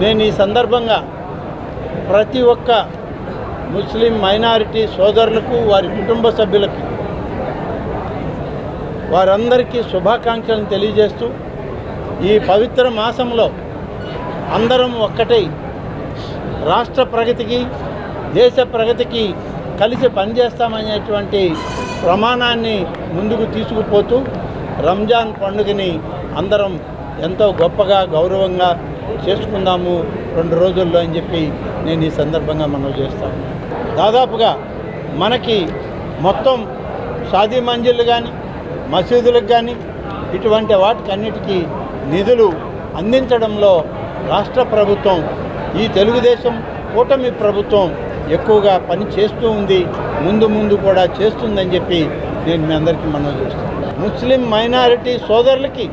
నేను ఈ సందర్భంగా ప్రతి ఒక్క ముస్లిం మైనారిటీ సోదరులకు వారి కుటుంబ సభ్యులకి వారందరికీ శుభాకాంక్షలను తెలియజేస్తూ ఈ పవిత్ర మాసంలో అందరం ఒక్కటై రాష్ట్ర ప్రగతికి దేశ ప్రగతికి కలిసి పనిచేస్తామనేటువంటి ప్రమాణాన్ని ముందుకు తీసుకుపోతూ రంజాన్ పండుగని అందరం ఎంతో గొప్పగా గౌరవంగా చేసుకుందాము రెండు రోజుల్లో అని చెప్పి నేను ఈ సందర్భంగా మనవి చేస్తాను దాదాపుగా మనకి మొత్తం షాదీ మంజిళ్ళు కానీ మసీదులకు కానీ ఇటువంటి వాటికన్నిటికీ నిధులు అందించడంలో రాష్ట్ర ప్రభుత్వం ఈ తెలుగుదేశం కూటమి ప్రభుత్వం ఎక్కువగా పని చేస్తూ ఉంది ముందు ముందు కూడా చేస్తుందని చెప్పి నేను మీ అందరికీ మనం చేస్తాను ముస్లిం మైనారిటీ సోదరులకి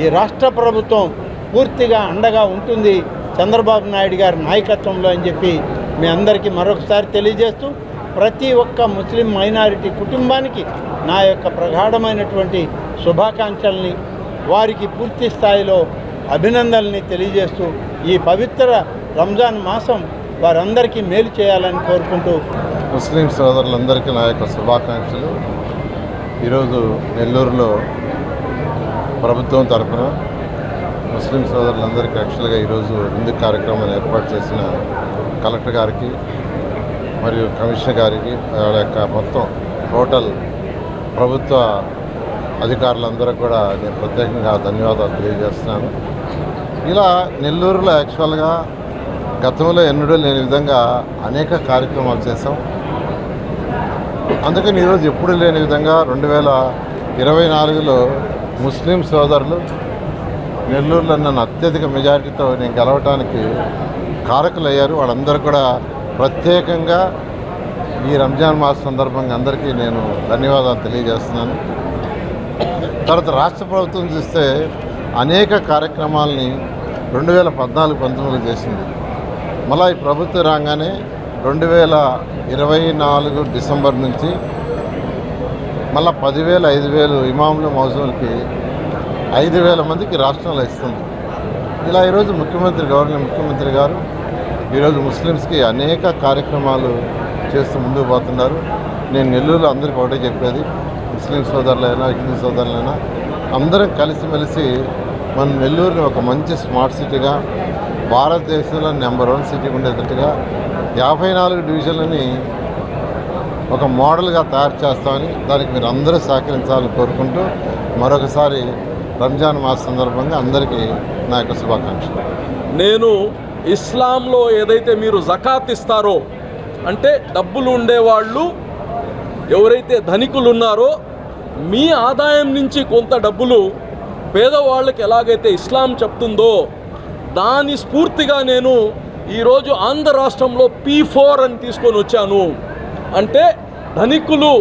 ఈ రాష్ట్ర ప్రభుత్వం పూర్తిగా అండగా ఉంటుంది చంద్రబాబు నాయుడు గారి నాయకత్వంలో అని చెప్పి మీ అందరికీ మరొకసారి తెలియజేస్తూ ప్రతి ఒక్క ముస్లిం మైనారిటీ కుటుంబానికి నా యొక్క ప్రగాఢమైనటువంటి శుభాకాంక్షల్ని వారికి పూర్తి స్థాయిలో అభినందనల్ని తెలియజేస్తూ ఈ పవిత్ర రంజాన్ మాసం వారందరికీ మేలు చేయాలని కోరుకుంటూ ముస్లిం సోదరులందరికీ నా యొక్క శుభాకాంక్షలు. ఈరోజు నెల్లూరులో ప్రభుత్వం తరఫున ముస్లిం సోదరులందరికీ యాక్చువల్గా ఈరోజు విందు కార్యక్రమాన్ని ఏర్పాటు చేసిన కలెక్టర్ గారికి మరియు కమిషనర్ గారికి వాళ్ళ యొక్క మొత్తం టోటల్ ప్రభుత్వ అధికారులందరూ కూడా నేను ప్రత్యేకంగా ధన్యవాదాలు తెలియజేస్తున్నాను. ఇలా నెల్లూరులో యాక్చువల్గా గతంలో ఎన్నడూ లేని విధంగా అనేక కార్యక్రమాలు చేశాం. అందుకని ఈరోజు ఎప్పుడు లేని విధంగా రెండు వేల ఇరవై నాలుగులో ముస్లిం సోదరులు నెల్లూరులో నన్ను అత్యధిక మెజారిటీతో నేను గెలవటానికి కారకులయ్యారు. వాళ్ళందరూ కూడా ప్రత్యేకంగా ఈ రంజాన్ మాస సందర్భంగా అందరికీ నేను ధన్యవాదాలు తెలియజేస్తున్నాను. తర్వాత రాష్ట్ర ప్రభుత్వం చూస్తే అనేక కార్యక్రమాలని రెండు వేల పద్నాలుగు పంతొమ్మిదిలో చేసింది. మళ్ళీ ఈ ప్రభుత్వం రాగానే రెండు వేల ఇరవై నాలుగు డిసెంబర్ నుంచి మళ్ళీ పదివేలు ఐదు వేలు ఇమాములు మౌజులకి ఐదు వేల మందికి రాష్ట్రంలో ఇస్తుంది. ఇలా ఈరోజు ముఖ్యమంత్రి గవర్నర్ ముఖ్యమంత్రి గారు ఈరోజు ముస్లిమ్స్కి అనేక కార్యక్రమాలు చేస్తూ ముందుకు పోతున్నారు. నేను నెల్లూరులో అందరికీ ఒకటే చెప్పేది ముస్లిం సోదరులైనా హిందూ సోదరులైనా అందరం కలిసిమెలిసి మన నెల్లూరుని ఒక మంచి స్మార్ట్ సిటీగా భారతదేశంలో నెంబర్ వన్ సిటీ ఉండేటట్టుగా యాభై నాలుగు డివిజన్లని ఒక మోడల్గా తయారు చేస్తామని దానికి మీరు అందరూ సహకరించాలని కోరుకుంటూ మరొకసారి రంజాన్ మాస సందర్భంగా అందరికీ నా యొక్క శుభాకాంక్షలు. నేను ఇస్లాంలో ఏదైతే మీరు జకాత్ ఇస్తారో అంటే డబ్బులు ఉండేవాళ్ళు ఎవరైతే ధనికులు ఉన్నారో మీ ఆదాయం నుంచి కొంత డబ్బులు పేదవాళ్ళకి ఎలాగైతే ఇస్లాం చెప్తుందో దాని స్ఫూర్తిగా నేను ఈరోజు ఆంధ్ర రాష్ట్రంలో పీ ఫోర్ అని తీసుకొని వచ్చాను. అంటే ధనికులు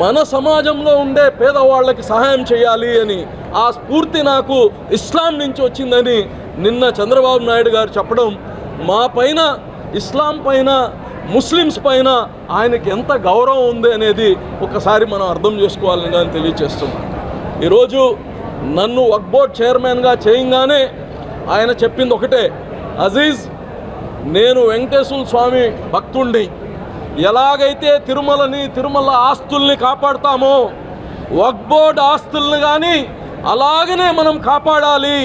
మన సమాజంలో ఉండే పేదవాళ్ళకి సహాయం చేయాలి అని ఆ స్ఫూర్తి నాకు ఇస్లాం నుంచి వచ్చిందని నిన్న చంద్రబాబు నాయుడు గారు చెప్పడం మా పైన ఇస్లాం పైన ముస్లిమ్స్ పైన ఆయనకి ఎంత గౌరవం ఉంది అనేది ఒకసారి మనం అర్థం చేసుకోవాలని నేను తెలియజేస్తున్నాను. ఈరోజు నన్ను వక్బోర్డ్ చైర్మన్గా చేయంగానే ఆయన చెప్పింది ఒకటే అజీజ్ నేను వెంకటేశ్వర స్వామి భక్తుండి ఎలాగైతే తిరుమలని తిరుమల ఆస్తుల్ని కాపాడుతామో వక్ బోర్డ్ ఆస్తుల్ని కానీ అలాగనే మనం కాపాడాలి.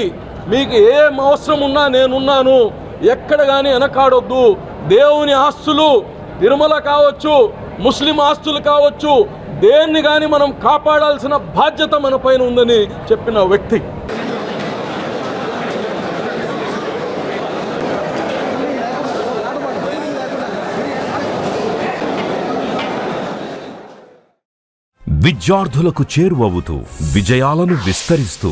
మీకు ఏం అవసరం ఉన్నా నేనున్నాను. ఎక్కడ కానీ వెనకాడొద్దు దేవుని ఆస్తులు తిరుమల కావచ్చు ముస్లిం ఆస్తులు కావచ్చు దేన్ని కానీ మనం కాపాడాల్సిన బాధ్యత మన పైన ఉందని చెప్పిన వ్యక్తి. విద్యార్థులకు చేరువవుతూ విజయాలను విస్తరిస్తూ